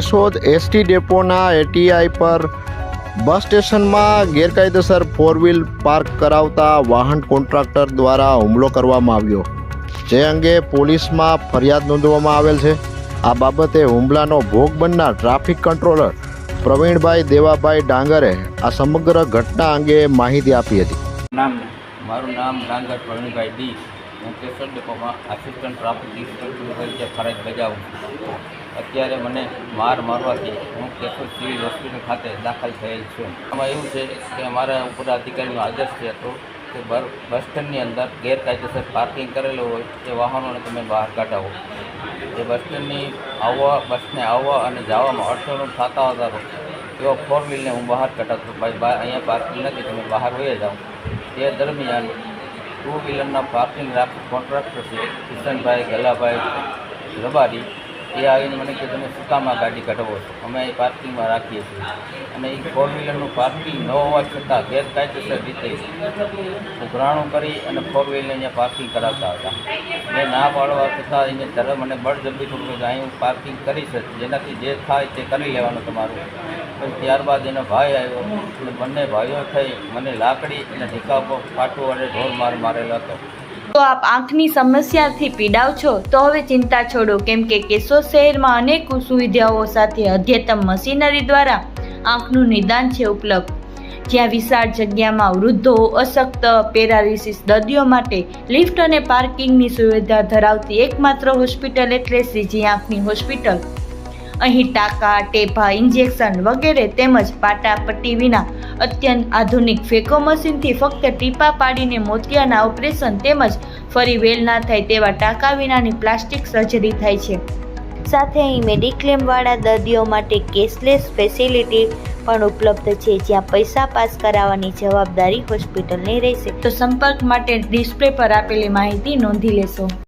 Keshod ST ડેપોના ATI પર બસ સ્ટેશનમાં ગેરકાયદેસર ફોર વ્હીલ પાર્ક કરાવતા વાહન કોન્ટ્રાક્ટર દ્વારા હુમલો કરવામાં આવ્યો. જે અંગે પોલીસમાં ફરિયાદ નોંધવામાં આવેલ છે. આ બાબતે હુમલાનો ભોગ બનનાર ટ્રાફિક કંટ્રોલર પ્રવીણભાઈ દેવાભાઈ ડાંગરે આ સમગ્ર ઘટના અંગે માહિતી આપી હતી. નામ મારું નામ ડાંગર પ્રવીણભાઈ ડી. હું કેશોદ ડેપોમાં આસિસ્ટન્ટ ટ્રાફિક ઇન્સ્પેક્ટર તરીકે ફરજ બજાવું અત્યારે મને માર મારવાથી હું કેશોદ સિવિલ હોસ્પિટલ ખાતે દાખલ થયેલ છું. આમાં એવું છે કે અમારા ઉપર અધિકારીનો આદેશ છે હતો કે બસ સ્ટેન્ડની અંદર ગેરકાયદેસર પાર્કિંગ કરેલું હોય તે વાહનોને તમે બહાર કાઢાવો જે બસ સ્ટેન્ડની આવવા, બસને આવવા અને જવામાં અડચણો થતા હતા એવા ફોર વ્હીલને હું બહાર કાઢાતો. ભાઈ અહીંયા પાર્કિંગ નથી, તમે બહાર વહી જાઓ. તે દરમિયાન ટુ વ્હીલરના પાર્કિંગ રાખ કોન્ટ્રાક્ટર છે કિશનભાઈ ગલાભાઈ રબારી એ આવીને મને કે તમે શું ગાડી કઢાવો છો? અમે એ પાર્કિંગમાં રાખીએ છીએ. અને એ ફોર વ્હીલરનું પાર્કિંગ ન હોવા છતાં ગેરકાયદેસર રીતે ઉઘરાણું કરી અને ફોર વ્હીલર અહીંયા પાર્કિંગ કરાવતા હતા. મેં ના પાડવા છતાં એને ધરમ મને બળજબરીપૂર્વક કે અહીં હું પાર્કિંગ કરીશ જેનાથી જે થાય તે કરી લેવાનું તમારું. પણ ત્યારબાદ એનો ભાઈ આવ્યો અને બંને ભાઈઓ થઈ, મને લાકડી અને ઢીકા પર ફાટો અને ઢોર માર મારેલો હતો. તો આપ આંખની સમસ્યાથી પીડાવ છો, તો હવે ચિંતા છોડો. કેમ કે કેશોદ શહેરમાં અનેક સુવિધાઓ સાથે અધ્યતમ મશીનરી દ્વારા આંખનું નિદાન છે ઉપલબ્ધ. જ્યાં વિશાળ જગ્યામાં વૃદ્ધો, અશક્ત પેરાલિસિસ દર્દીઓ માટે લિફ્ટ અને પાર્કિંગની સુવિધા ધરાવતી એકમાત્ર હોસ્પિટલ એટલે સીજી આંખની હોસ્પિટલ. અહીં ટાંકા, ટેભા, ઇન્જેક્શન વગેરે તેમજ પાટા પટ્ટી વિના અત્યંત આધુનિક ફેકો મશીનથી ફક્ત ટીપા પાડીને મોતિયાના ઓપરેશન તેમજ ફરી વેલ ના થાય તેવા ટાંકા વિનાની પ્લાસ્ટિક સર્જરી થાય છે. સાથે અહીં મેડિક્લેમવાળા દર્દીઓ માટે કેશલેસ ફેસિલિટી પણ ઉપલબ્ધ છે, જ્યાં પૈસા પાસ કરાવવાની જવાબદારી હોસ્પિટલની રહેશે. તો સંપર્ક માટે ડિસ્પ્લે પર આપેલી માહિતી નોંધી લેશો.